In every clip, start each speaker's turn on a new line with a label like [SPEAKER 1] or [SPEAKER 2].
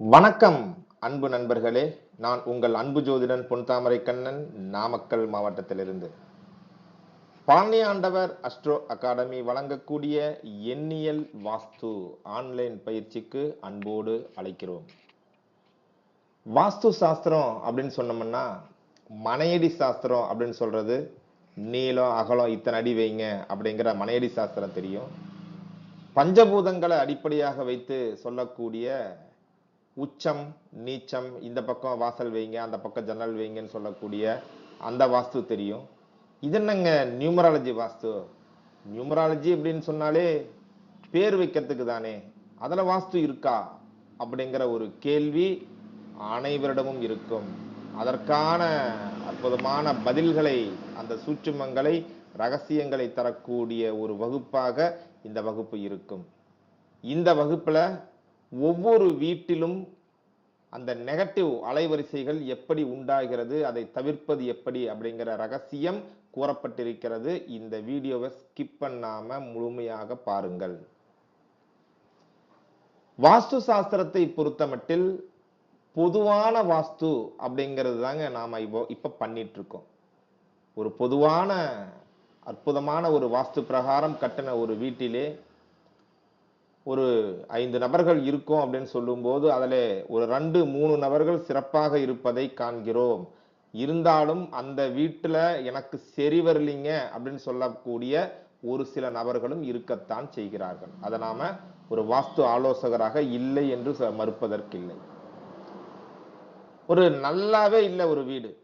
[SPEAKER 1] வணக்கம் அன்பு நண்பர்களே. நான் உங்கள் அன்பு ஜோதிடன் பொன்தாமரை கண்ணன் நாமக்கல் மாவட்டத்திலிருந்து. பழனி ஆண்டவர் அஸ்ட்ரோ அகாடமி வழங்கக்கூடிய எண்ணியல் வாஸ்து ஆன்லைன் பயிற்சிக்கு அன்போடு அழைக்கிறோம். வாஸ்து சாஸ்திரம் அப்படின்னு சொன்னோம்னா மனையடி சாஸ்திரம் அப்படின்னு சொல்றது நீளம் அகலம் இத்தனை அடி வைங்க அப்படிங்கிற மனையடி சாஸ்திரம் தெரியும். பஞ்சபூதங்களை அடிப்படையாக வைத்து சொல்லக்கூடிய உச்சம் நீச்சம் இந்த பக்கம் வாசல் வைங்க அந்த பக்கம் ஜன்னல் வைங்கன்னு சொல்லக்கூடிய அந்த வாஸ்து தெரியும். இது என்னங்க நியூமராலஜி வாஸ்து? நியூமராலஜி அப்படின்னு சொன்னாலே பேர் வைக்கிறதுக்கு தானே. அதில் வாஸ்து இருக்கா? அப்படிங்கிற ஒரு கேள்வி அனைவரிடமும் இருக்கும். அதற்கான அற்புதமான பதில்களை அந்த சூட்சுமங்களை ரகசியங்களை தரக்கூடிய ஒரு வகுப்பாக இந்த வகுப்பு இருக்கும். இந்த வகுப்பில் ஒவ்வொரு வீட்டிலும் அந்த நெகட்டிவ் அலைவரிசைகள் எப்படி உண்டாகிறது அதை தவிர்ப்பது எப்படி அப்படிங்கிற ரகசியம் கூறப்பட்டிருக்கிறது. இந்த வீடியோவை ஸ்கிப் பண்ணாம முழுமையாக பாருங்கள். வாஸ்து சாஸ்திரத்தை பொறுத்தமட்டில் பொதுவான வாஸ்து அப்படிங்கிறது தாங்க நாம இப்போ இப்ப பண்ணிட்டு இருக்கோம் ஒரு பொதுவான அற்புதமான ஒரு வாஸ்து பிரகாரம் கட்டின ஒரு வீட்டிலே ஒரு ஐந்து நபர்கள் இருக்கும் அப்படின்னு சொல்லும்போது அதில் ஒரு ரெண்டு மூணு நபர்கள் சிறப்பாக இருப்பதை காண்கிறோம். இருந்தாலும் அந்த வீட்டில் எனக்கு சரி வரலிங்க அப்படின்னு சொல்லக்கூடிய ஒரு சில நபர்களும் இருக்கத்தான் செய்கிறார்கள். அதை நாம ஒரு வாஸ்து ஆலோசகராக இல்லை என்று ச- மறுப்பதற்கில்லை. ஒரு நல்லாவே இல்லை ஒரு வீடு.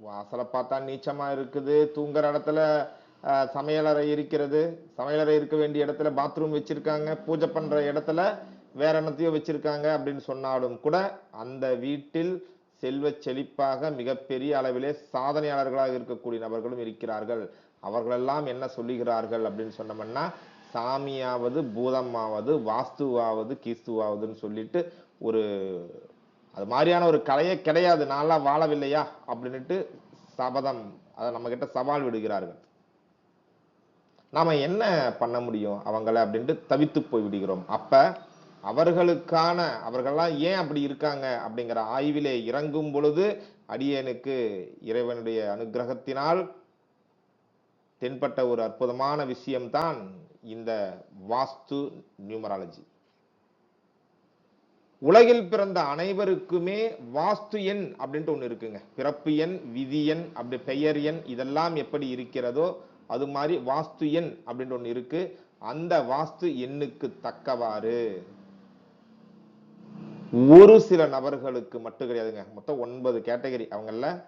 [SPEAKER 1] வாசலை பார்த்தா நீச்சமா இருக்குது தூங்குற இடத்துல சமையலறை இருக்கிறது. சமையலறை இருக்க வேண்டிய இடத்துல பாத்ரூம் வச்சிருக்காங்க. பூஜை பண்ற இடத்துல வேற என்னத்தையோ வச்சிருக்காங்க அப்படின்னு சொன்னாலும் கூட அந்த வீட்டில் செல்வ செழிப்பாக மிகப்பெரிய அளவிலே சாதனையாளர்களாக இருக்கக்கூடிய நபர்களும் இருக்கிறார்கள். அவர்களெல்லாம் என்ன சொல்லுகிறார்கள் அப்படின்னு சொன்னோம்னா சாமியாவது பூதமாவது வாஸ்துவாவது கீஸ்துவாவதுன்னு சொல்லிட்டு ஒரு அது மாதிரியான ஒரு கலையே கிடையாது. நான்லாம் வாழவில்லையா? அப்படின்ட்டு சபதம் அதை நம்ம கிட்ட சவால் விடுகிறார்கள். நாம என்ன பண்ண முடியும் அவங்கள அப்படின்ட்டு தவித்து போய் விடுகிறோம். அப்ப அவர்களுக்கான அவர்கள்லாம் ஏன் அப்படி இருக்காங்க அப்படிங்கிற ஆய்விலே இறங்கும் பொழுது அடியனுக்கு இறைவனுடைய அனுக்கிரகத்தினால் தென்பட்ட ஒரு அற்புதமான விஷயம்தான் இந்த வாஸ்து நியூமராலஜி. உலகில் பிறந்த அனைவருக்குமே வாஸ்து எண் அப்படின்ட்டு ஒண்ணு இருக்குங்க. பிறப்பு எண் விதி எண் அப்படி பெயர் எண் இதெல்லாம் எப்படி இருக்கிறதோ அது மாதிரி வாஸ்து எண் அப்படின்ற ஒன்று இருக்கு. அந்த வாஸ்து எண்ணுக்கு தக்கவாறு. ஒரு சில நபர்களுக்கு மட்டும் கிடையாதுங்க. மொத்தம் ஒன்பது கேட்டகரி. அவங்கள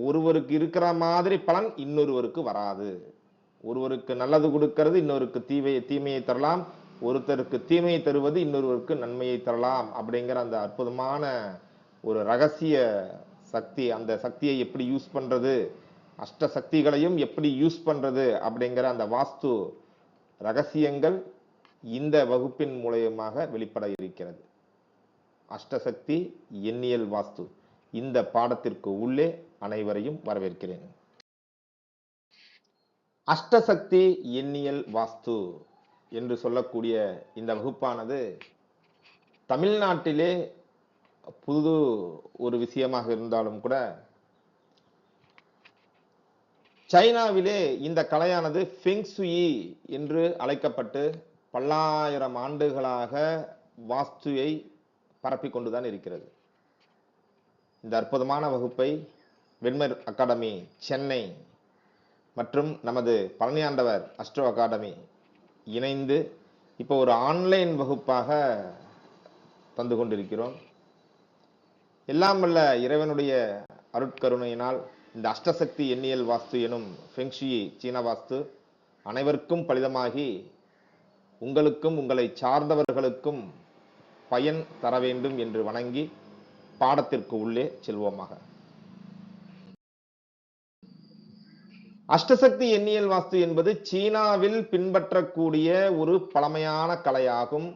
[SPEAKER 1] ஒருவருக்கு இருக்கிற மாதிரி பலன் இன்னொருவருக்கு வராது. ஒருவருக்கு நல்லது கொடுக்கிறது இன்னொருக்கு தீவை தீமையை தரலாம். ஒருத்தருக்கு தீமையை தருவது இன்னொருவருக்கு நன்மையை தரலாம் அப்படிங்கிற அந்த அற்புதமான ஒரு ரகசிய சக்தி அந்த சக்தியை எப்படி யூஸ் பண்றது? அஷ்ட சக்திகளையும் எப்படி யூஸ் பண்றது அப்படிங்கிற அந்த வாஸ்து ரகசியங்கள் இந்த வகுப்பின் மூலயமாக வெளிப்பட இருக்கிறது. அஷ்டசக்தி எண்ணியல் வாஸ்து இந்த பாடத்திற்கு உள்ளே அனைவரையும் வரவேற்கிறேன். அஷ்டசக்தி எண்ணியல் வாஸ்து என்று சொல்லக்கூடிய இந்த வகுப்பானது தமிழ்நாட்டிலே புது ஒரு விஷயமாக இருந்தாலும் கூட சைனாவிலே இந்த கலையானது ஃபெங்சுயி என்று அழைக்கப்பட்டு பல்லாயிரம் ஆண்டுகளாக வாஸ்துவை பரப்பி கொண்டுதான் இருக்கிறது. இந்த அற்புதமான வகுப்பை வெண்மர் அகாடமி சென்னை மற்றும் நமது பழனியாண்டவர் அஸ்ட்ரோ அகாடமி இணைந்து இப்போ ஒரு ஆன்லைன் வகுப்பாக தந்து கொண்டிருக்கிறோம். எல்லாம் வல்ல இறைவனுடைய அருட்கருணையினால் இந்த அஷ்டசக்தி எண்ணியல் வாஸ்து எனும் ஃபெங்ஷி சீன வாஸ்து அனைவருக்கும் பலிதமாகி உங்களுக்கும் உங்களை சார்ந்தவர்களுக்கும் பயன் தர வேண்டும் என்று வணங்கி பாடத்திற்கு உள்ளே செல்வோமாக. அஷ்டசக்தி எண்ணியல் வாஸ்து என்பது சீனாவில் பின்பற்றக்கூடிய ஒரு பழமையான கலையாகும்.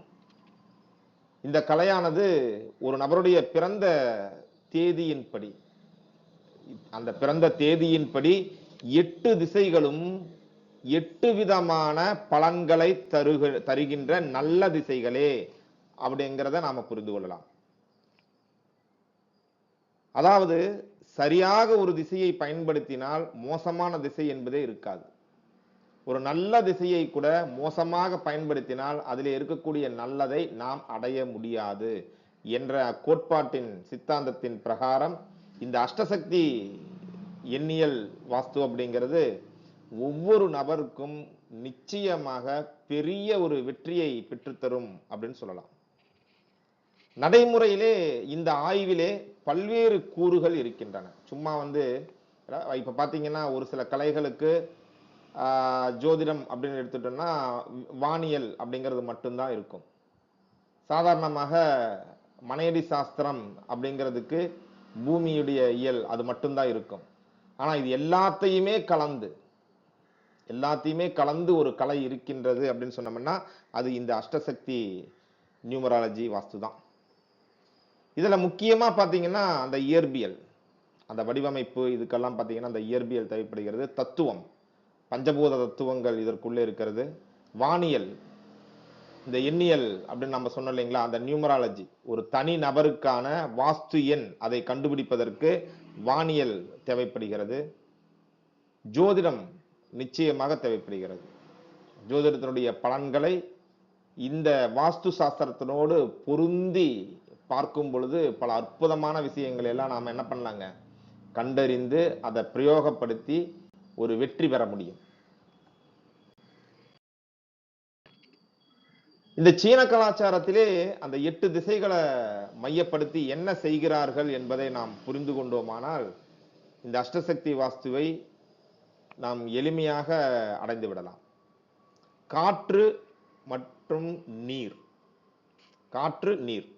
[SPEAKER 1] இந்த கலையானது ஒரு நபருடைய பிறந்த தேதியின்படி அந்த பிறந்த தேதியின்படி எட்டு திசைகளும் எட்டு விதமான பலன்களை தருக தருகின்ற நல்ல திசைகளே அப்படிங்கிறத நாம புரிந்து கொள்ளலாம். அதாவது சரியாக ஒரு திசையை பயன்படுத்தினால் மோசமான திசை என்பதே இருக்காது. ஒரு நல்ல திசையை கூட மோசமாக பயன்படுத்தினால் அதில் இருக்கக்கூடிய நல்லதை நாம் அடைய முடியாது என்ற கோட்பாட்டின் சித்தாந்தத்தின் பிரகாரம் இந்த அஷ்டசக்தி எண்ணியல் வாஸ்து அப்படிங்கிறது ஒவ்வொரு நபருக்கும் நிச்சயமாக பெரிய ஒரு வெற்றியை பெற்றுத்தரும் அப்படின்னு சொல்லலாம். நடைமுறையிலே இந்த ஆய்விலே பல்வேறு கூறுகள் இருக்கின்றன. சும்மா வந்து இப்போ பார்த்தீங்கன்னா ஒரு சில கலைகளுக்கு ஆஹ், ஜோதிடம் அப்படின்னு எடுத்துட்டோம்னா வானியல் அப்படிங்கிறது மட்டும்தான் இருக்கும். சாதாரணமாக மனையடி சாஸ்திரம் அப்படிங்கிறதுக்கு பூமியுடைய இயல் அது மட்டும்தான் இருக்கும். ஆனால் இது எல்லாத்தையுமே கலந்து எல்லாத்தையுமே கலந்து ஒரு கலை இருக்கின்றது அப்படின்னு சொன்னோம்னா அது இந்த அஷ்டசக்தி நியூமராலஜி வாஸ்து தான் இதில் முக்கியமா பார்த்தீங்கன்னா அந்த இயற்பியல் அந்த வடிவமைப்பு இதுக்கெல்லாம் பார்த்தீங்கன்னா அந்த இயற்பியல் தேவைப்படுகிறது. தத்துவம் பஞ்சபூத தத்துவங்கள் இதற்குள்ளே இருக்கிறது. வானியல் இந்த எண்ணியல் அப்படின்னு நம்ம சொன்னோம் இல்லைங்களா அந்த நியூமராலஜி. ஒரு தனி நபருக்கான வாஸ்து எண் அதை கண்டுபிடிப்பதற்கு வானியல் தேவைப்படுகிறது. ஜோதிடம் நிச்சயமாக தேவைப்படுகிறது. ஜோதிடத்தினுடைய பலன்களை இந்த வாஸ்து சாஸ்திரத்தினோடு பொருந்தி பார்க்கும் பொழுது பல அற்புதமான விஷயங்களை எல்லாம் நாம் என்ன பண்ணலாங்க? கண்டறிந்து அதை பிரயோகப்படுத்தி ஒரு வெற்றி பெற முடியும். இந்த சீன கலாச்சாரத்திலே அந்த எட்டு திசைகளை மையப்படுத்தி என்ன செய்கிறார்கள் என்பதை நாம் புரிந்து கொண்டோமானால் இந்த அஷ்டசக்தி வாஸ்துவை நாம் எளிமையாக அடைந்து விடலாம். காற்று மற்றும் நீர். காற்று நீர்.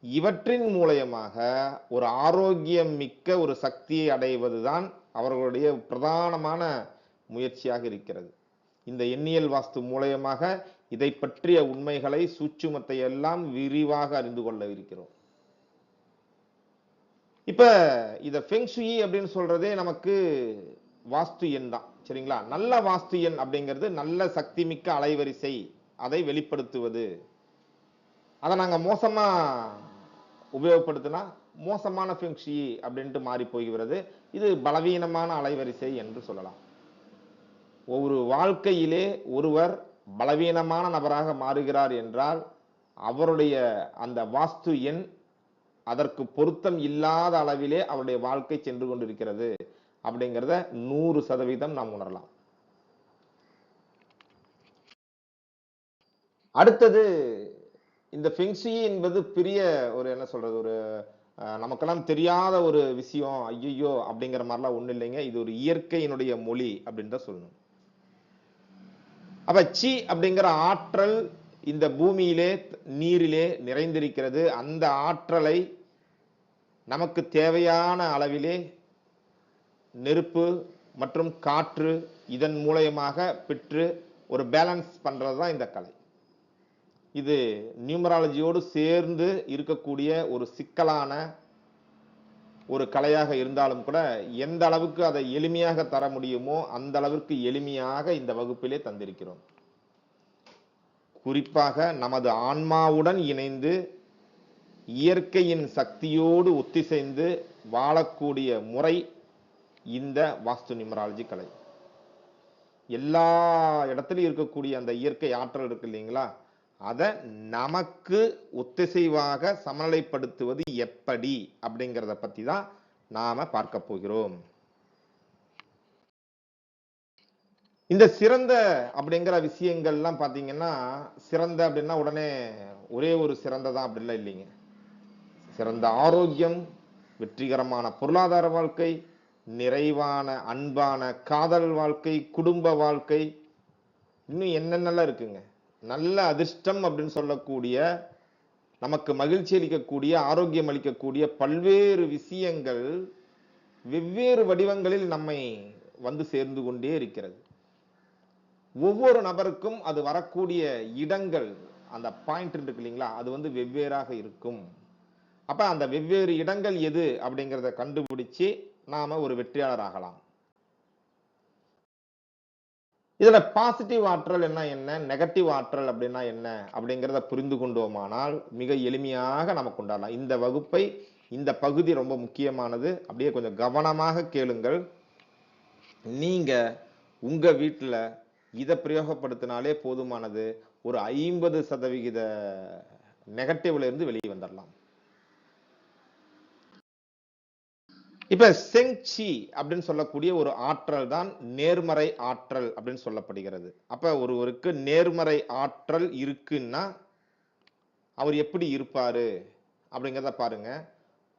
[SPEAKER 1] இவற்றின் மூலயமாக ஒரு ஆரோக்கியம் மிக்க ஒரு சக்தியை அடைவதுதான் அவர்களுடைய பிரதானமான முயற்சியாக இருக்கிறது. இந்த எண்ணியல் வாஸ்து மூலயமாக இதை பற்றிய உண்மைகளை சூட்சுமத்தை எல்லாம் விரிவாக அறிந்து கொள்ள இருக்கிறோம். இப்ப இத ஃபெங்ஷுயி அப்படின்னு சொல்றதே நமக்கு வாஸ்து எண் தான் சரிங்களா? நல்ல வாஸ்து எண் அப்படிங்கிறது நல்ல சக்தி மிக்க அலைவரிசை அதை வெளிப்படுத்துவது. அதை நாங்க மோசமா உபயோகப்படுத்தினா மோசமான ஃபெங்ஷி அப்படின்ட்டு மாறி போகிறது இது பலவீனமான அலைவரிசை என்று சொல்லலாம். ஒரு வாழ்க்கையிலே ஒருவர் பலவீனமான நபராக மாறுகிறார் என்றால் அவருடைய அந்த வாஸ்து எண் அதற்கு பொருத்தம் இல்லாத அளவிலே அவருடைய வாழ்க்கை சென்று கொண்டிருக்கிறது அப்படிங்கிறத நூறு சதவீதம் நாம் உணரலாம். அடுத்தது இந்த ஃபெங்ஷி என்பது பெரிய ஒரு என்ன சொல்றது ஒரு அஹ், நமக்கெல்லாம் தெரியாத ஒரு விஷயம் ஐயோ அப்படிங்கிற மாதிரிலாம் ஒண்ணும் இல்லைங்க. இது ஒரு இயற்கையினுடைய மொழி அப்படின்னு தான் சொல்லணும். அப்ப சி அப்படிங்கிற ஆற்றல் இந்த பூமியிலே நீரிலே நிறைந்திருக்கிறது. அந்த ஆற்றலை நமக்கு தேவையான அளவிலே நெருப்பு மற்றும் காற்று இதன் மூலயமாக பெற்று ஒரு பேலன்ஸ் பண்ணுறது தான் இந்த கலை. இது நியூமராலஜியோடு சேர்ந்து இருக்கக்கூடிய ஒரு சிக்கலான ஒரு கலையாக இருந்தாலும் கூட எந்த அளவுக்கு அதை எளிமையாக தர முடியுமோ அந்த அளவிற்கு எளிமையாக இந்த வகுப்பிலே தந்திருக்கிறோம். குறிப்பாக நமது ஆன்மாவுடன் இணைந்து இயற்கையின் சக்தியோடு ஒத்திசைந்து வாழக்கூடிய முறை இந்த வாஸ்து நிமராலஜி கலை. எல்லா இடத்துலையும் இருக்கக்கூடிய அந்த இயற்கை ஆற்றல் இருக்கு இல்லைங்களா? அதை நமக்கு ஒத்திசைவாக சமநிலைப்படுத்துவது எப்படி அப்படிங்கிறத பற்றி தான் நாம பார்க்க போகிறோம். இந்த சிறந்த அப்படிங்கிற விஷயங்கள்லாம் பார்த்தீங்கன்னா சிறந்த அப்படின்னா உடனே ஒரே ஒரு சிறந்ததான் அப்படிலாம் இல்லைங்க. சிறந்த ஆரோக்கியம் வெற்றிகரமான பொருளாதார வாழ்க்கை நிறைவான அன்பான காதல் வாழ்க்கை குடும்ப வாழ்க்கை இன்னும் என்னென்னலாம் இருக்குங்க? நல்ல அதிர்ஷ்டம் அப்படின்னு சொல்லக்கூடிய நமக்கு மகிழ்ச்சி அளிக்கக்கூடிய ஆரோக்கியம் அளிக்கக்கூடிய பல்வேறு விஷயங்கள் வெவ்வேறு வடிவங்களில் நம்மை வந்து சேர்ந்து கொண்டே இருக்கிறது. ஒவ்வொரு நபருக்கும் அது வரக்கூடிய இடங்கள் அந்த பாயிண்ட் இருக்கு இல்லைங்களா? அது வந்து வெவ்வேறாக இருக்கும். அப்ப அந்த வெவ்வேறு இடங்கள் எது அப்படிங்கிறத கண்டுபிடிச்சு நாம ஒரு வெற்றியாளர் ஆகலாம். இதுல பாசிட்டிவ் ஆற்றல் என்ன என்ன? நெகட்டிவ் ஆற்றல் அப்படின்னா என்ன? அப்படிங்கிறத புரிந்து கொண்டோமானால் மிக எளிமையாக நமக்கு உண்டாடலாம் இந்த வகுப்பை இந்த பகுதி ரொம்ப முக்கியமானது. அப்படியே கொஞ்சம் கவனமாக கேளுங்கள். நீங்க உங்க வீட்டில் இதை பிரயோகப்படுத்தினாலே போதுமானது. ஒரு ஐம்பது சதவிகித நெகட்டிவ்ல இருந்து வெளியே வந்துடலாம் இப்ப செங்சி அப்படின்னு சொல்லக்கூடிய ஒரு ஆற்றல் தான் நேர்மறை ஆற்றல் அப்படின்னு சொல்லப்படுகிறது. அப்ப ஒருவருக்கு நேர்மறை ஆற்றல் இருக்குன்னா அவர் எப்படி இருப்பாரு அப்படிங்கிறத பாருங்க.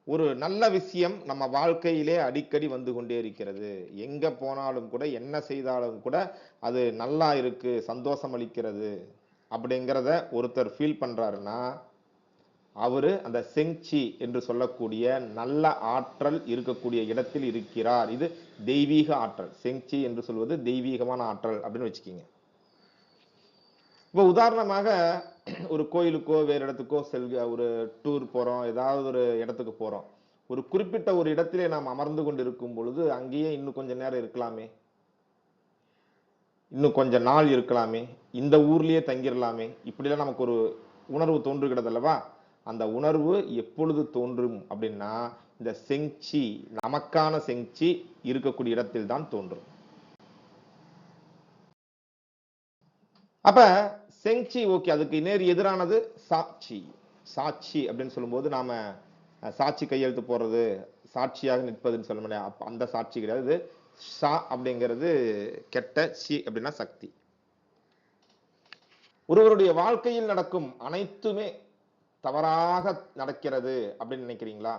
[SPEAKER 1] ஒரு நல்ல விஷயம் நம்ம வாழ்க்கையிலே அடிக்கடி வந்து கொண்டே இருக்கிறது. எங்க போனாலும் கூட என்ன செய்தாலும் கூட அது நல்லா இருக்கு சந்தோஷம் அளிக்கிறது அப்படிங்கிறத ஒருத்தர் ஃபீல் பண்றாருன்னா அவர் அந்த செங்சி என்று சொல்லக்கூடிய நல்ல ஆற்றல் இருக்கக்கூடிய இடத்தில் இருக்கிறார். இது தெய்வீக ஆற்றல். செங்சி என்று சொல்வது தெய்வீகமான ஆற்றல் அப்படின்னு வச்சுக்கிங்க. இப்போ உதாரணமாக ஒரு கோயிலுக்கோ வேறு இடத்துக்கோ செல்க ஒரு டூர் போறோம் ஏதாவது ஒரு இடத்துக்கு போறோம். ஒரு குறிப்பிட்ட ஒரு இடத்திலே நாம் அமர்ந்து கொண்டு இருக்கும் பொழுது அங்கேயே இன்னும் கொஞ்ச நேரம் இருக்கலாமே? இன்னும் கொஞ்ச நாள் இருக்கலாமே? இந்த ஊர்லேயே தங்கிடலாமே இப்படிலாம் நமக்கு ஒரு உணர்வு தோன்றுகிறது அல்லவா அந்த உணர்வு எப்பொழுது தோன்றும் அப்படின்னா இந்த செங்சி நமக்கான செங்சி இருக்கக்கூடிய இடத்தில் தான் தோன்றும். அப்ப செங்சி ஓகே அதுக்கு நேர் எதிரானது சாட்சி. சாட்சி அப்படின்னு சொல்லும்போது நாம சாட்சி கையெழுத்து போடுறது சாட்சியாக நிற்பதுன்னு சொல்ல முடியாது. அப்ப அந்த சாட்சி கிடையாது. சா ஷா அப்படிங்கிறது கெட்ட சி அப்படின்னா சக்தி. ஒருவருடைய வாழ்க்கையில் நடக்கும் அனைத்துமே தவறாக நடக்கிறது அப்படின்னு நினைக்கிறீங்களா?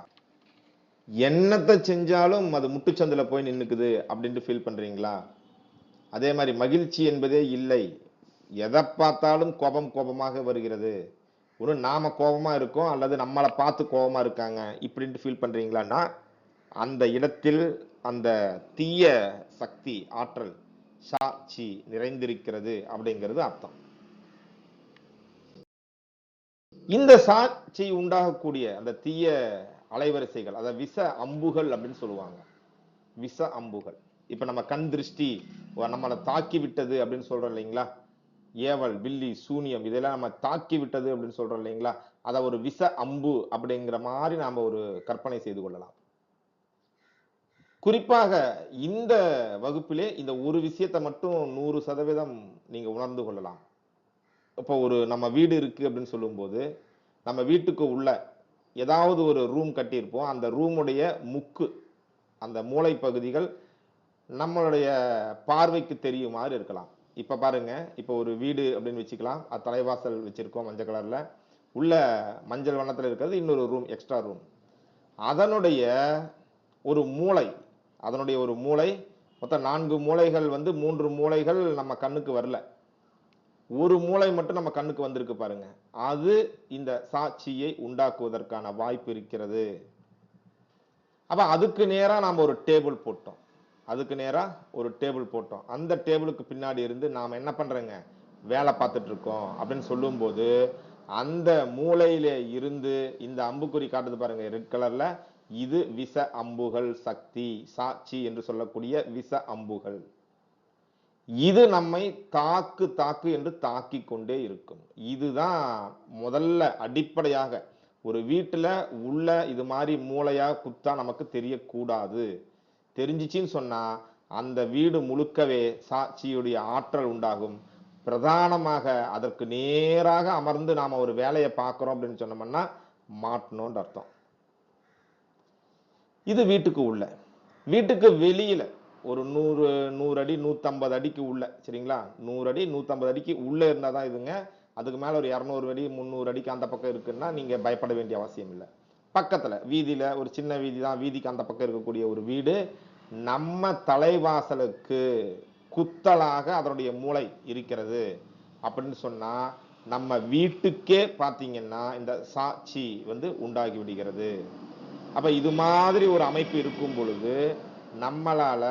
[SPEAKER 1] என்னத்தை செஞ்சாலும் அது முட்டுச்சந்தில் போய் நின்றுக்குது அப்படின்ட்டு ஃபீல் பண்ணுறீங்களா அதே மாதிரி மகிழ்ச்சி என்பதே இல்லை. எதை பார்த்தாலும் கோபம் கோபமாக வருகிறது. ஒரு நாம கோபமாக இருக்கோம் அல்லது நம்மளை பார்த்து கோபமாக இருக்காங்க இப்படின்ட்டு ஃபீல் பண்ணுறீங்களான்னா அந்த இடத்தில் அந்த தீய சக்தி ஆற்றல் சாட்சி நிறைந்திருக்கிறது அப்படிங்கிறது அர்த்தம். இந்த சாட்சி உண்டாகக்கூடிய அந்த தீய அலைவரிசைகள் அதாவது விஷ அம்புகள் அப்படின்னு சொல்லுவாங்க. விஷ அம்புகள். இப்ப நம்ம கண் திருஷ்டி நம்மளை தாக்கி விட்டது அப்படின்னு சொல்றோம் இல்லைங்களா? ஏவல் வில்லி சூனியம் இதெல்லாம் நம்ம தாக்கி விட்டது அப்படின்னு சொல்றோம் இல்லைங்களா? அத ஒரு விஷ அம்பு அப்படிங்கிற மாதிரி நாம ஒரு கற்பனை செய்து கொள்ளலாம். குறிப்பாக இந்த வகுப்பிலே இந்த ஒரு விஷயத்தை மட்டும் நூறு சதவீதம் நீங்க உணர்ந்து கொள்ளலாம். இப்போ ஒரு நம்ம வீடு இருக்குது அப்படின்னு சொல்லும்போது நம்ம வீட்டுக்கு உள்ள ஏதாவது ஒரு ரூம் கட்டியிருப்போம். அந்த ரூமுடைய முக்கு அந்த மூளை பகுதிகள் நம்மளுடைய பார்வைக்கு தெரியும் மாதிரி இருக்கலாம். இப்போ பாருங்க இப்போ ஒரு வீடு அப்படின்னு வச்சுக்கலாம். அது தலைவாசல் வச்சுருக்கோம் மஞ்சள் கலரில். உள்ள மஞ்சள் வண்ணத்தில் இருக்கிறது இன்னொரு ரூம் எக்ஸ்ட்ரா ரூம் அதனுடைய ஒரு மூளை அதனுடைய ஒரு மூளை மொத்தம் நான்கு மூளைகள் வந்து மூன்று மூளைகள் நம்ம கண்ணுக்கு வரல. ஒரு மூளை மட்டும் நம்ம கண்ணுக்கு வந்திருக்கு பாருங்க. அது இந்த சாட்சியை உண்டாக்குவதற்கான வாய்ப்பு இருக்கிறது. அப்ப அதுக்கு நேராக நாம் ஒரு டேபிள் போட்டோம். அதுக்கு நேராக ஒரு டேபிள் போட்டோம். அந்த டேபிளுக்கு பின்னாடி இருந்து நாம் என்ன பண்றோங்க? வேலை பார்த்துட்டு இருக்கோம் அப்படின்னு சொல்லும்போது அந்த மூளையில இருந்து இந்த அம்புக்குறி காட்டுது பாருங்க ரெட் கலர்ல இது விஷ அம்புகள் சக்தி சாட்சி என்று சொல்லக்கூடிய விஷ அம்புகள். இது நம்மை தாக்கு தாக்கு என்று தாக்கி கொண்டே இருக்கும். இதுதான் முதல்ல அடிப்படையாக. ஒரு வீட்டில் உள்ள இது மாதிரி மூளையாக குத்தா நமக்கு தெரியக்கூடாது. தெரிஞ்சிச்சின்னு சொன்னால் அந்த வீடு முழுக்கவே சாட்சியுடைய ஆற்றல் உண்டாகும். பிரதானமாக அதற்கு நேராக அமர்ந்து நாம ஒரு வேலையை பார்க்குறோம் அப்படின்னு சொன்னோம்னா மாட்டணும்னு அர்த்தம். இது வீட்டுக்கு உள்ள. வீட்டுக்கு வெளியில் ஒரு நூறு நூறு அடி நூற்றம்பது அடிக்கு உள்ள சரிங்களா? நூறு அடி நூற்றம்பது அடிக்கு உள்ளே இருந்தால் தான் இதுங்க. அதுக்கு மேலே ஒரு இரநூறு அடி முந்நூறு அடிக்கு அந்த பக்கம் இருக்குன்னா நீங்கள் பயப்பட வேண்டிய அவசியம் இல்லை. பக்கத்தில் வீதியில் ஒரு சின்ன வீதி தான் வீதிக்கு அந்த பக்கம் இருக்கக்கூடிய ஒரு வீடு. நம்ம தலைவாசலுக்கு குத்தலாக அதனுடைய மூளை இருக்கிறது. அப்படின்னு சொன்னால் நம்ம வீட்டுக்கே பார்த்தீங்கன்னா இந்த சாட்சி வந்து உண்டாகி விடுகிறது. அப்போ இது மாதிரி ஒரு அமைப்பு இருக்கும் பொழுது நம்மளால்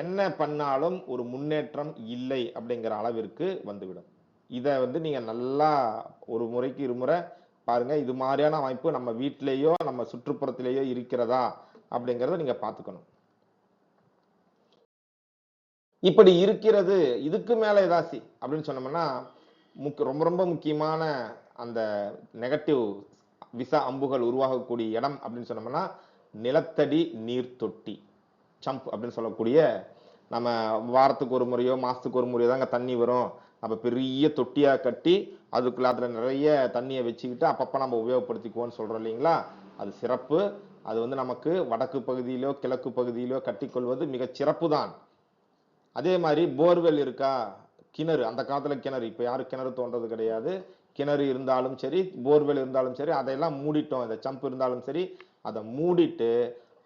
[SPEAKER 1] என்ன பண்ணாலும் ஒரு முன்னேற்றம் இல்லை அப்படிங்கிற அளவிற்கு வந்துவிடும். இதை வந்து நீங்கள் நல்லா ஒரு முறைக்கு இருமுறை பாருங்க. இது மாதிரியான அமைப்பு நம்ம வீட்டிலேயோ நம்ம சுற்றுப்புறத்திலேயோ இருக்கிறதா அப்படிங்கிறத நீங்கள் பார்த்துக்கணும். இப்படி இருக்கிறது இதுக்கு மேலே ஏதாசி அப்படின்னு சொன்னோம்னா முக் ரொம்ப ரொம்ப முக்கியமான அந்த நெகட்டிவ் விசா அம்புகள் உருவாகக்கூடிய இடம் அப்படின்னு சொன்னோம்னா நிலத்தடி நீர் தொட்டி. சம்ப் அப்படின்னு சொல்லக்கூடிய நம்ம வாரத்துக்கு ஒரு முறையோ மாசத்துக்கு ஒரு முறையோ தாங்க தண்ணி வரும். அப்போ பெரிய தொட்டியா கட்டி அதுக்குள்ள அதில் நிறைய தண்ணியை வச்சுக்கிட்டு அப்பப்போ நம்ம உபயோகப்படுத்திக்குவோம்னு சொல்கிறோம் இல்லைங்களா? அது சிறப்பு. அது வந்து நமக்கு வடக்கு பகுதியிலோ கிழக்கு பகுதியிலோ கட்டிக்கொள்வது மிக சிறப்பு தான் அதே மாதிரி போர்வெல் இருக்கா? கிணறு. அந்த காலத்தில் கிணறு. இப்போ யாரும் கிணறு தோன்றது கிடையாது. கிணறு இருந்தாலும் சரி போர்வெல் இருந்தாலும் சரி அதையெல்லாம் மூடிட்டோம். இந்த சம்ப் இருந்தாலும் சரி அதை மூடிட்டு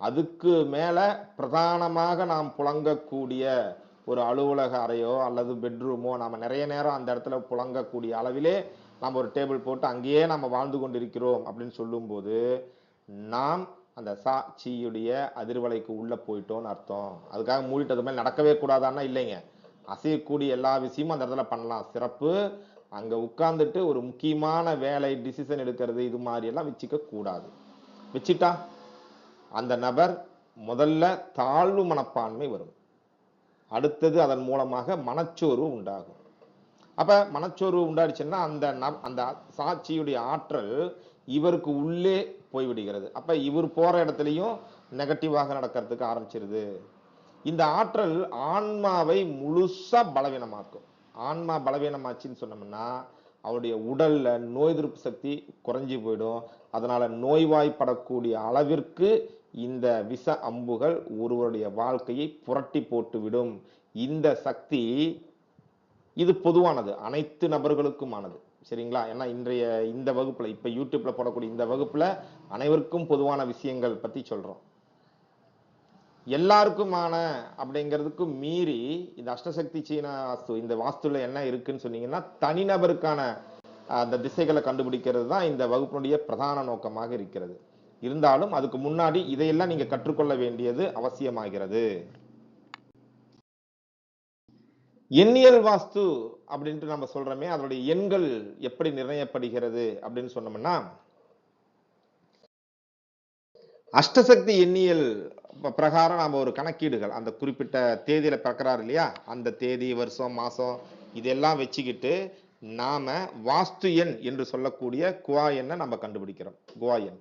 [SPEAKER 1] அதுக்கு மேலே பிரதானமாக நாம் புழங்கக்கூடிய ஒரு அலுவலக அறையோ அல்லது பெட்ரூமோ நம்ம நிறைய நேரம் அந்த இடத்துல புழங்கக்கூடிய அளவிலே நம்ம ஒரு டேபிள் போட்டு அங்கேயே நம்ம வாழ்ந்து கொண்டிருக்கிறோம் அப்படின்னு சொல்லும்போது நாம் அந்த சாட்சியுடைய அதிர்வலைக்கு உள்ள போயிட்டோம்னு அர்த்தம். அதுக்காக மூடிட்டு அது மாதிரி நடக்கவே கூடாதான்னா இல்லைங்க. அசையக்கூடிய எல்லா விஷயமும் அந்த இடத்துல பண்ணலாம். சிறப்பு. அங்க உட்கார்ந்துட்டு ஒரு முக்கியமான வேலை டிசிஷன் எடுக்கிறது இது மாதிரி எல்லாம் வச்சுக்க கூடாது வச்சுட்டா? அந்த நபர் முதல்ல தாழ்வு மனப்பான்மை வரும். அடுத்தது அதன் மூலமாக மனச்சோர்வு உண்டாகும். அப்போ மனச்சோர்வு உண்டாடுச்சுன்னா அந்த ந அந்த சாட்சியுடைய ஆற்றல் இவருக்கு உள்ளே போய்விடுகிறது. அப்போ இவர் போகிற இடத்துலையும் நெகட்டிவாக நடக்கிறதுக்கு ஆரம்பிச்சிருது. இந்த ஆற்றல் ஆன்மாவை முழுசாக பலவீனமாக்கும். ஆன்மா பலவீனமாச்சுன்னு சொன்னோம்னா அவருடைய உடலில் நோய் எதிர்ப்பு சக்தி குறைஞ்சி போயிடும். அதனால் நோய்வாய்ப்படக்கூடிய அளவிற்கு இந்த விஷ அம்புகள் ஒருவருடைய வாழ்க்கையை புரட்டி போட்டுவிடும். இந்த சக்தி இது பொதுவானது. அனைத்து நபர்களுக்குமானது. சரிங்களா? ஏன்னா இன்றைய இந்த வகுப்புல இப்ப யூடியூப்ல போடக்கூடிய இந்த வகுப்புல அனைவருக்கும் பொதுவான விஷயங்கள் பத்தி சொல்றோம். எல்லாருக்குமான அப்படிங்கிறதுக்கு மீறி இந்த அஷ்டசக்தி சீன வாஸ்து இந்த வாஸ்துல என்ன இருக்குன்னு சொன்னீங்கன்னா தனிநபருக்கான அந்த திசைகளை கண்டுபிடிக்கிறது தான் இந்த வகுப்பினுடைய பிரதான நோக்கமாக இருக்கிறது. இருந்தாலும் அதுக்கு முன்னாடி இதையெல்லாம் நீங்க கற்றுக்கொள்ள வேண்டியது அவசியமாகிறது. எண்ணியல் வாஸ்து அப்படின்ட்டு நம்ம சொல்றோமே அதனுடைய எண்கள் எப்படி நிர்ணயப்படுகிறது அப்படின்னு சொன்னோம்னா அஷ்டசக்தி எண்ணியல் பிரகாரம் நாம ஒரு கணக்கீடுகள் அந்த குறிப்பிட்ட தேதியில பிறக்கிறார் இல்லையா அந்த தேதி வருஷம் மாசம் இதெல்லாம் வச்சுக்கிட்டு நாம வாஸ்து எண் என்று சொல்லக்கூடிய குவா எண்ணை நம்ம கண்டுபிடிக்கிறோம். குவா எண்.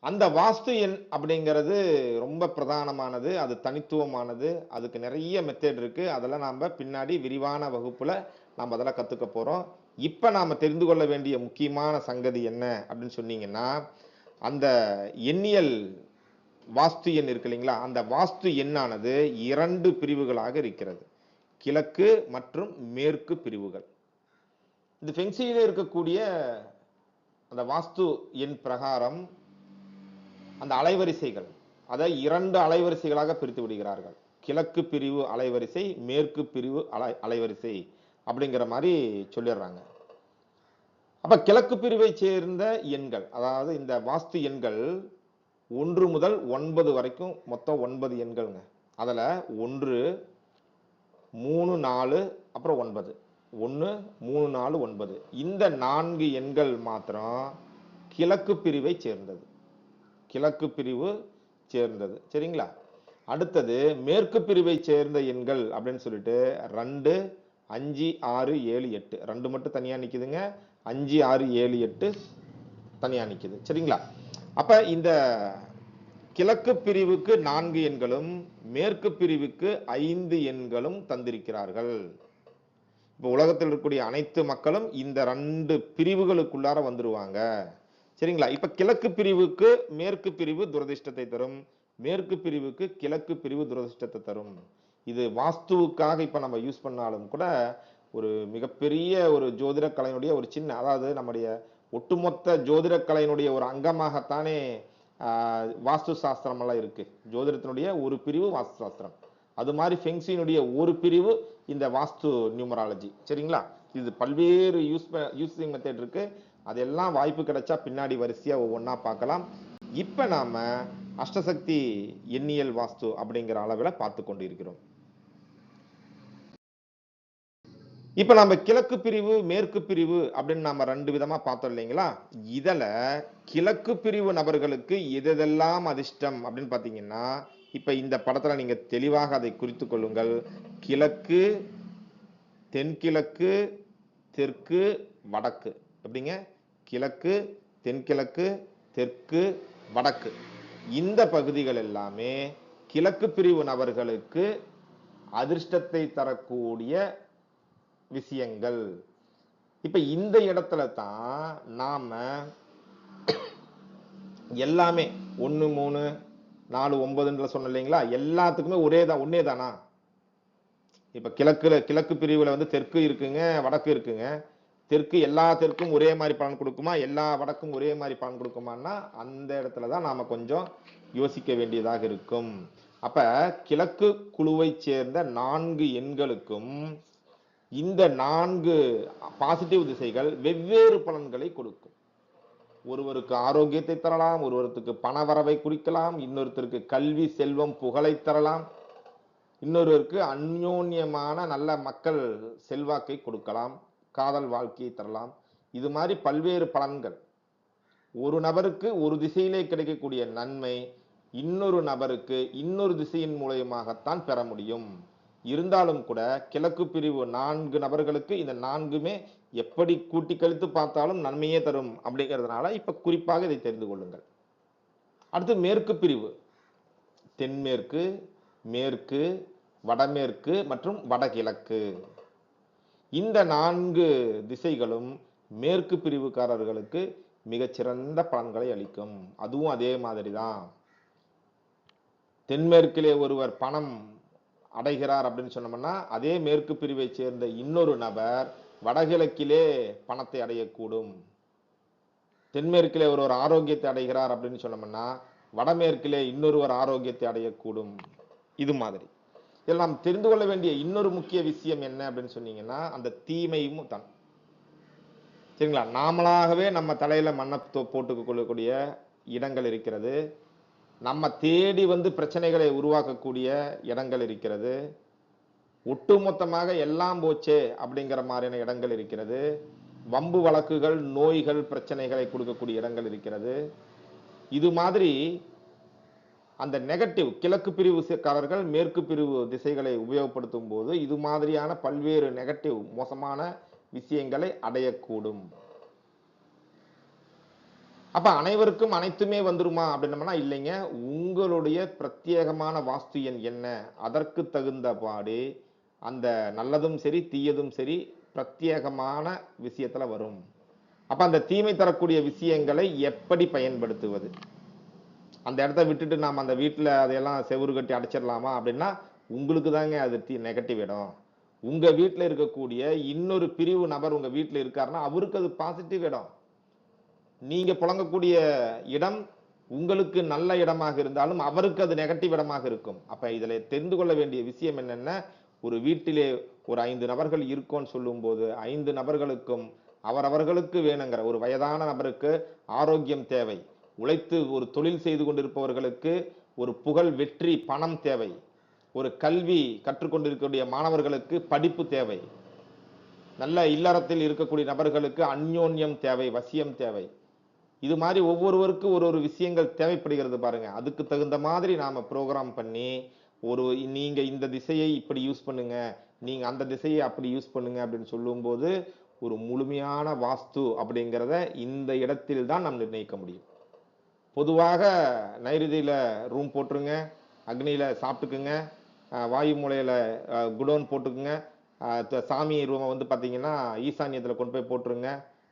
[SPEAKER 1] அந்த வாஸ்து எண் அப்படிங்கிறது ரொம்ப பிரதானமானது அது தனித்துவமானது அதுக்கு நிறைய மெத்தட் இருக்குது அதெல்லாம் நாம் பின்னாடி விரிவான வகுப்பில் நாம் அதெல்லாம் கற்றுக்க போகிறோம் இப்போ நாம் தெரிந்து கொள்ள வேண்டிய முக்கியமான சங்கதி என்ன அப்படின்னு சொன்னீங்கன்னா அந்த எண்ணியல் வாஸ்து எண் இருக்கு இல்லைங்களா? அந்த வாஸ்து எண்ணானது இரண்டு பிரிவுகளாக இருக்கிறது. கிழக்கு மற்றும் மேற்கு பிரிவுகள். இந்த ஃபென்சியில் இருக்கக்கூடிய அந்த வாஸ்து எண் பிரகாரம் அந்த அலைவரிசைகள். அதை இரண்டு அலைவரிசைகளாக பிரித்து விடுகிறார்கள். கிழக்கு பிரிவு அலைவரிசை மேற்கு பிரிவு அலை அலைவரிசை அப்படிங்கிற மாதிரி சொல்லிடுறாங்க. அப்ப கிழக்கு பிரிவை சேர்ந்த எண்கள் அதாவது இந்த வாஸ்து எண்கள் ஒன்று முதல் ஒன்பது வரைக்கும் மொத்தம் ஒன்பது எண்கள்ங்க. அதில் ஒன்று மூணு நாலு அப்புறம் ஒன்பது. ஒன்று மூணு நாலு ஒன்பது. இந்த நான்கு எண்கள் மாத்திரம் கிழக்கு பிரிவை சேர்ந்தது. கிழக்கு பிரிவு சேர்ந்தது. சரிங்களா? அடுத்தது மேற்கு பிரிவை சேர்ந்த எண்கள் அப்படின்னு சொல்லிட்டு ரெண்டு அஞ்சு ஆறு ஏழு எட்டு. ரெண்டு மட்டும் தனியாக நிற்கிதுங்க அஞ்சு ஆறு ஏழு எட்டு தனியாக நிற்கிது சரிங்களா? அப்போ இந்த கிழக்கு பிரிவுக்கு நான்கு எண்களும் மேற்கு பிரிவுக்கு ஐந்து எண்களும் தந்திருக்கிறார்கள். இப்போ உலகத்தில் இருக்கக்கூடிய அனைத்து மக்களும் இந்த ரெண்டு பிரிவுகளுக்குள்ளார வந்துருவாங்க. சரிங்களா? இப்ப கிழக்கு பிரிவுக்கு மேற்கு பிரிவு துரதிர்ஷ்டத்தை தரும். மேற்கு பிரிவுக்கு கிழக்கு பிரிவு துரதிர்ஷ்டத்தை தரும். இது வாஸ்துவுக்காக இப்ப நம்ம யூஸ் பண்ணாலும் கூட ஒரு மிகப்பெரிய ஒரு ஜோதிட கலையினுடைய ஒரு சின்ன அதாவது நம்முடைய ஒட்டுமொத்த ஜோதிட கலையினுடைய ஒரு அங்கமாகத்தானே வாஸ்து சாஸ்திரம் எல்லாம் இருக்கு. ஜோதிடத்தினுடைய ஒரு பிரிவு வாஸ்து சாஸ்திரம் அது மாதிரி ஃபெங்ஸினுடைய ஒரு பிரிவு இந்த வாஸ்து நியூமராலஜி. சரிங்களா? இது பல்வேறு யூஸ் யூஸிங் மெத்தட் இருக்கு. அதெல்லாம் வாய்ப்பு கிடைச்சா பின்னாடி வரிசையா ஒவ்வொன்றா பார்க்கலாம். இப்ப நாம அஷ்டசக்தி எண்ணியல் வாஸ்து அப்படிங்கிற அளவில் பார்த்து கொண்டு இருக்கிறோம் இப்ப நம்ம கிழக்கு பிரிவு மேற்கு பிரிவு அப்படின்னு நம்ம ரெண்டு விதமா பார்த்தோம் இல்லைங்களா? இதுல கிழக்கு பிரிவு நபர்களுக்கு எதெல்லாம் அதிர்ஷ்டம் அப்படின்னு பாத்தீங்கன்னா இப்ப இந்த படத்துல நீங்க தெளிவாக அதை குறித்து கொள்ளுங்கள். கிழக்கு தென்கிழக்கு தெற்கு வடக்கு. எப்படிங்க கிழக்கு தென்கிழக்கு தெற்கு வடக்கு. இந்த பகுதிகள் எல்லாமே கிழக்கு பிரிவு நபர்களுக்கு அதிர்ஷ்டத்தை தரக்கூடிய விஷயங்கள். இப்ப இந்த இடத்துல தான் நாம எல்லாமே ஒண்ணு மூணு நாலு ஒன்பதுன்ற சொன்ன இல்லைங்களா? எல்லாத்துக்குமே ஒரே தான் ஒன்னே தானா? இப்ப கிழக்குல கிழக்கு பிரிவுல வந்து தெற்கு இருக்குங்க வடக்கு இருக்குங்க. தெற்கு எல்லா தெற்கும் ஒரே மாதிரி பலன் கொடுக்குமா? எல்லா வடக்கும் ஒரே மாதிரி பலன் கொடுக்குமான்னா அந்த இடத்துல தான் நாம் கொஞ்சம் யோசிக்க வேண்டியதாக இருக்கும். அப்ப கிழக்கு குழுவை சேர்ந்த நான்கு எண்களுக்கும் இந்த நான்கு பாசிட்டிவ் திசைகள் வெவ்வேறு பலன்களை கொடுக்கும். ஒருவருக்கு ஆரோக்கியத்தை தரலாம் ஒருவருக்கு பணவரவை குறிக்கலாம் இன்னொருத்தருக்கு கல்வி செல்வம் புகழை தரலாம் இன்னொருவருக்கு அந்யோன்யமான நல்ல மக்கள் செல்வாக்கை கொடுக்கலாம். காதல் வாழ்க்கையை தரலாம். இது மாதிரி பல்வேறு பலன்கள். ஒரு நபருக்கு ஒரு திசையிலே கிடைக்கக்கூடிய நன்மை இன்னொரு நபருக்கு இன்னொரு திசையின் மூலயமாகத்தான் பெற முடியும். இருந்தாலும் கூட கிழக்கு பிரிவு நான்கு நபர்களுக்கு இந்த நான்குமே எப்படி கூட்டி கழித்து பார்த்தாலும் நன்மையே தரும் அப்படிங்கிறதுனால இப்ப குறிப்பாக இதை தெரிந்து கொள்ளுங்கள். அடுத்து மேற்கு பிரிவு. தென்மேற்கு மேற்கு வடமேற்கு மற்றும் வடகிழக்கு. இந்த நான்கு திசைகளும் மேற்கு பிரிவுக்காரர்களுக்கு மிகச்சிறந்த பலன்களை அளிக்கும். அதுவும் அதே மாதிரி தான் தென்மேற்கிலே ஒருவர் பணம் அடைகிறார் அப்படின்னு சொன்னோம்னா அதே மேற்கு பிரிவை சேர்ந்த இன்னொரு நபர் வடகிழக்கிலே பணத்தை அடையக்கூடும். தென்மேற்கிலே ஒருவர் ஆரோக்கியத்தை அடைகிறார் அப்படின்னு சொன்னோம்னா வடமேற்கிலே இன்னொருவர் ஆரோக்கியத்தை அடையக்கூடும். இது மாதிரி. இதில் நாம் தெரிந்து கொள்ள வேண்டிய இன்னொரு முக்கிய விஷயம் என்ன அப்படின்னு சொன்னீங்கன்னா அந்த தீமையும் தான். சரிங்களா? நாமளாகவே நம்ம தலையில மண்ணை தோ- போட்டுக் கொள்ளக்கூடிய இடங்கள் இருக்கிறது. நம்ம தேடி வந்து பிரச்சனைகளை உருவாக்கக்கூடிய இடங்கள் இருக்கிறது. ஒட்டுமொத்தமாக எல்லாம் போச்சே அப்படிங்கிற மாதிரியான இடங்கள் இருக்கிறது. வம்பு வழக்குகள் நோய்கள் பிரச்சனைகளை கொடுக்கக்கூடிய இடங்கள் இருக்கிறது. இது மாதிரி அந்த நெகட்டிவ் கிழக்கு பிரிவு காரர்கள் மேற்கு பிரிவு திசைகளை உபயோகப்படுத்தும் போது இது மாதிரியான பல்வேறு நெகட்டிவ் மோசமான விஷயங்களை அடையக்கூடும். அப்ப அனைவருக்கும் அனைத்துமே வந்துருமா அப்படின்னம்னா இல்லைங்க. உங்களுடைய பிரத்யேகமான வாஸ்து எண் என்ன? அதற்கு தகுந்தபாடு அந்த நல்லதும் சரி தீயதும் சரி பிரத்யேகமான விஷயத்துல வரும். அப்ப அந்த தீமை தரக்கூடிய விஷயங்களை எப்படி பயன்படுத்துவது? அந்த இடத்த விட்டுட்டு நாம் அந்த வீட்டில் அதையெல்லாம் செவுறு கட்டி அடைச்சிடலாமா அப்படின்னா உங்களுக்கு தாங்க அது தீ நெகட்டிவ் இடம். உங்கள் வீட்டில் இருக்கக்கூடிய இன்னொரு பிரிவு நபர் உங்கள் வீட்டில் இருக்காருன்னா அவருக்கு அது பாசிட்டிவ் இடம். நீங்கள் புழங்கக்கூடிய இடம் உங்களுக்கு நல்ல இடமாக இருந்தாலும் அவருக்கு அது நெகட்டிவ் இடமாக இருக்கும். அப்போ இதில் தெரிந்து கொள்ள வேண்டிய விஷயம் என்னென்ன? ஒரு வீட்டிலே ஒரு ஐந்து நபர்கள் இருக்கோன்னு சொல்லும்போது ஐந்து நபர்களுக்கும் அவரவர்களுக்கு வேணுங்கிற ஒரு வயதான நபருக்கு ஆரோக்கியம் தேவை. உழைத்து ஒரு தொழில் செய்து கொண்டிருப்பவர்களுக்கு ஒரு புகழ் வெற்றி பணம் தேவை. ஒரு கல்வி கற்றுக்கொண்டிருக்கக்கூடிய மாணவர்களுக்கு படிப்பு தேவை. நல்ல இல்லறத்தில் இருக்கக்கூடிய நபர்களுக்கு அந்யோன்யம் தேவை வசியம் தேவை. இது மாதிரி ஒவ்வொருவருக்கு ஒரு ஒரு விஷயங்கள் தேவைப்படுகிறது பாருங்க. அதுக்கு தகுந்த மாதிரி நாம ப்ரோக்ராம் பண்ணி ஒரு நீங்க இந்த திசையை இப்படி யூஸ் பண்ணுங்க நீங்க அந்த திசையை அப்படி யூஸ் பண்ணுங்க அப்படின்னு சொல்லும்போது ஒரு முழுமையான வாஸ்து அப்படிங்கிறத இந்த இடத்தில் தான் நாம் நிர்ணயிக்க முடியும். பொதுவாக நைருதியில் ரூம் போட்டுருங்க அக்னியில் சாப்பிட்டுக்குங்க வாயு மூலையில் குடோன் போட்டுக்குங்க சாமி ரூமை வந்து பார்த்தீங்கன்னா ஈசானியத்தில் கொண்டு போய் போட்டுருங்க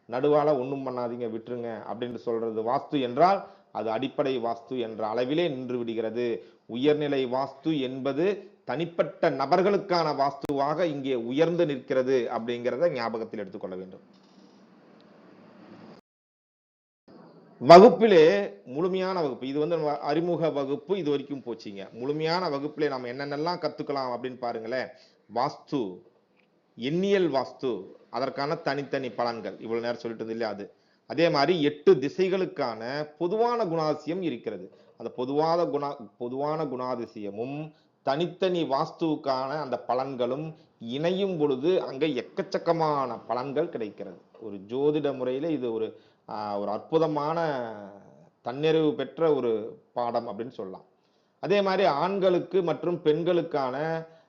[SPEAKER 1] நடுவால் ஒன்றும் பண்ணாதீங்க விட்டுருங்க அப்படின்னு சொல்கிறது வாஸ்து என்றால் அது அடிப்படை வாஸ்து என்ற அளவிலே நின்று விடுகிறது. உயர்நிலை வாஸ்து என்பது தனிப்பட்ட நபர்களுக்கான வாஸ்துவாக இங்கே உயர்ந்து நிற்கிறது அப்படிங்கிறத ஞாபகத்தில் எடுத்துக்கொள்ள வேண்டும். வகுப்பிலே முழுமையான வகுப்பு. இது வந்து நம்ம அறிமுக வகுப்பு இது வரைக்கும் போச்சுங்க. முழுமையான வகுப்பிலே நம்ம என்னென்னலாம் கற்றுக்கலாம் அப்படின்னு பாருங்களேன். வாஸ்து எண்ணியல் வாஸ்து அதற்கான தனித்தனி பலன்கள். இவ்வளோ நேரம் சொல்லிட்டு இல்லையா அது? அதே மாதிரி எட்டு திசைகளுக்கான பொதுவான குணாதிசயம் இருக்கிறது. அந்த பொதுவான குணா பொதுவான குணாதிசயமும் தனித்தனி வாஸ்துவுக்கான அந்த பலன்களும் இணையும் பொழுது அங்கே எக்கச்சக்கமான பலன்கள் கிடைக்கிறது. ஒரு ஜோதிட முறையில் இது ஒரு ஒரு அற்புதமான தன்னிறைவு பெற்ற ஒரு பாடம் அப்படின்னு சொல்லலாம். அதே மாதிரி ஆண்களுக்கு மற்றும் பெண்களுக்கான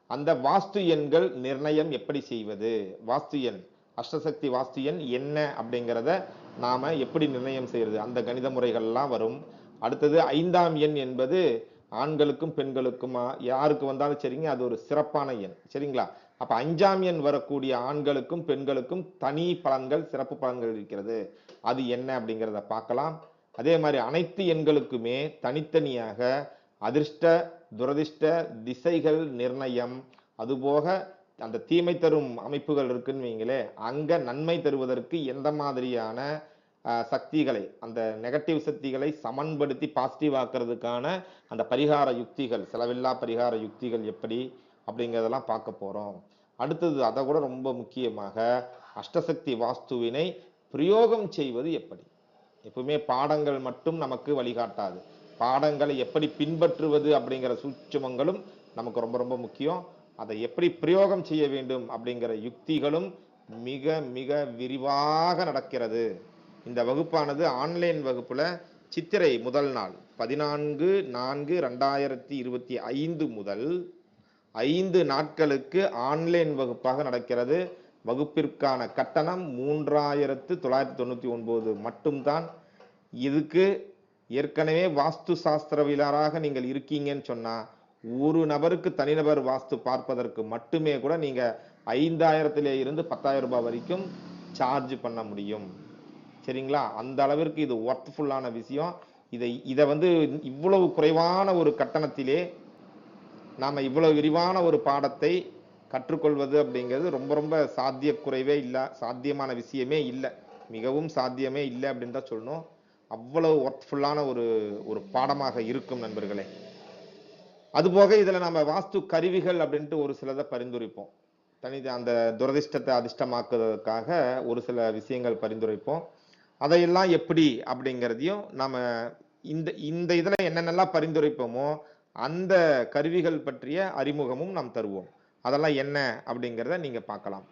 [SPEAKER 1] அந்த வாஸ்து எண்கள் நிர்ணயம் எப்படி செய்வது? வாஸ்து எண் அஷ்டசக்தி வாஸ்து எண் என்ன அப்படிங்கிறத நாம் எப்படி நிர்ணயம் செய்கிறது அந்த கணித முறைகள்லாம் வரும். அடுத்தது ஐந்தாம் எண் என்பது ஆண்களுக்கும் பெண்களுக்குமா யாருக்கு வந்தாலும் சரிங்க அது ஒரு சிறப்பான எண். சரிங்களா? அப்ப அஞ்சாம் எண் வரக்கூடிய ஆண்களுக்கும் பெண்களுக்கும் தனி பலன்கள் சிறப்பு பலன்கள் இருக்கிறது. அது என்ன அப்படிங்கிறத பார்க்கலாம். அதே மாதிரி அனைத்து எண்களுக்குமே தனித்தனியாக அதிர்ஷ்ட துரதிர்ஷ்ட திசைகள் நிர்ணயம். அதுபோக அந்த தீமை தரும் அமைப்புகள் இருக்குன்னு வைங்களே அங்க நன்மை தருவதற்கு எந்த மாதிரியான சக்திகளை அந்த நெகட்டிவ் சக்திகளை சமன்படுத்தி பாசிட்டிவ் ஆக்குறதுக்கான அந்த பரிகார யுக்திகள் செலவில்லா பரிகார யுக்திகள் எப்படி அப்படிங்கிறதெல்லாம் பார்க்க போகிறோம் அடுத்தது அதை கூட ரொம்ப முக்கியமாக அஷ்டசக்தி வாஸ்துவினை பிரயோகம் செய்வது எப்படி? எப்பவுமே பாடங்கள் மட்டும் நமக்கு வழிகாட்டாது. பாடங்களை எப்படி பின்பற்றுவது அப்படிங்கிற சூட்சமங்களும் நமக்கு ரொம்ப ரொம்ப முக்கியம். அதை எப்படி பிரயோகம் செய்ய வேண்டும் அப்படிங்கிற யுக்திகளும் மிக மிக விரிவாக நடக்கிறது. இந்த வகுப்பானது ஆன்லைன் வகுப்புல சித்திரை முதல் நாள் பதினான்கு நான்கு ரெண்டாயிரத்தி இருபத்தி ஐந்து முதல் ஐந்து நாட்களுக்கு ஆன்லைன் வகுப்பாக நடக்கிறது. வகுப்பிற்கான கட்டணம் மூன்றாயிரத்து தொள்ளாயிரத்தி தொண்ணூற்றி ஒன்பது மட்டும்தான். இதுக்கு ஏற்கனவே வாஸ்து சாஸ்திரவியலாராக நீங்கள் இருக்கீங்கன்னு சொன்னால் ஒரு நபருக்கு தனிநபர் வாஸ்து பார்ப்பதற்கு மட்டுமே கூட நீங்கள் ஐந்தாயிரத்திலே இருந்து பத்தாயிரம் ரூபாய் வரைக்கும் சார்ஜ் பண்ண முடியும். சரிங்களா? அந்த அளவிற்கு இது ஒர்த்ஃபுல்லான விஷயம். இதை இதை வந்து இவ்வளவு குறைவான ஒரு கட்டணத்திலே நாம இவ்வளவு விரிவான ஒரு பாடத்தை கற்றுக்கொள்வது அப்படிங்கிறது ரொம்ப ரொம்ப சாத்தியக்குறைவே இல்லை சாத்தியமான விஷயமே இல்லை. மிகவும் சாத்தியமே இல்லை அப்படின்னு தான் சொல்லணும். அவ்வளவு ஒர்க்ஃபுல்லான ஒரு ஒரு பாடமாக இருக்கும் நண்பர்களே. அதுபோக இதுல நம்ம வாஸ்து கருவிகள் அப்படின்ட்டு ஒரு சிலதை பரிந்துரைப்போம். தனி அந்த துரதிர்ஷ்டத்தை அதிர்ஷ்டமாக்குவதற்காக ஒரு சில விஷயங்கள் பரிந்துரைப்போம். அதையெல்லாம் எப்படி அப்படிங்கிறதையும் நாம இந்த இந்த இதுல என்னென்னலாம் பரிந்துரைப்போமோ அந்த கருவிகள் பற்றிய அறிமுகமும் நாம் தருவோம். அதெல்லாம் என்ன அப்படிங்கிறத நீங்கள் பார்க்கலாம்.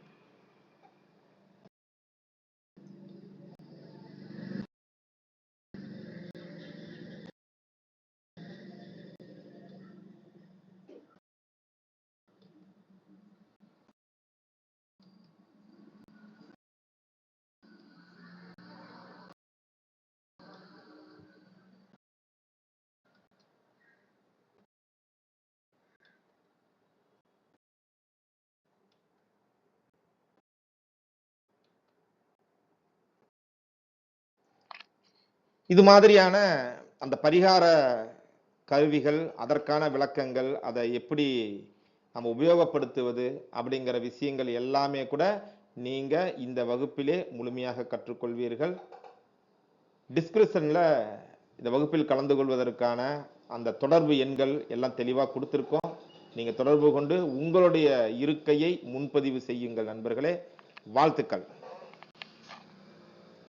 [SPEAKER 1] இது மாதிரியான அந்த பரிகார கருவிகள் அதற்கான விளக்கங்கள் அதை எப்படி நம்ம உபயோகப்படுத்துவது அப்படிங்கிற விஷயங்கள் எல்லாமே கூட நீங்கள் இந்த வகுப்பிலே முழுமையாக கற்றுக்கொள்வீர்கள். டிஸ்கிரிப்ஷனில் இந்த வகுப்பில் கலந்து கொள்வதற்கான அந்த தொடர்பு எண்கள் எல்லாம் தெளிவாக கொடுத்துருக்கோம். நீங்கள் தொடர்பு கொண்டு உங்களுடைய இருக்கையை முன்பதிவு செய்யுங்கள் நண்பர்களே. வாழ்த்துக்கள்.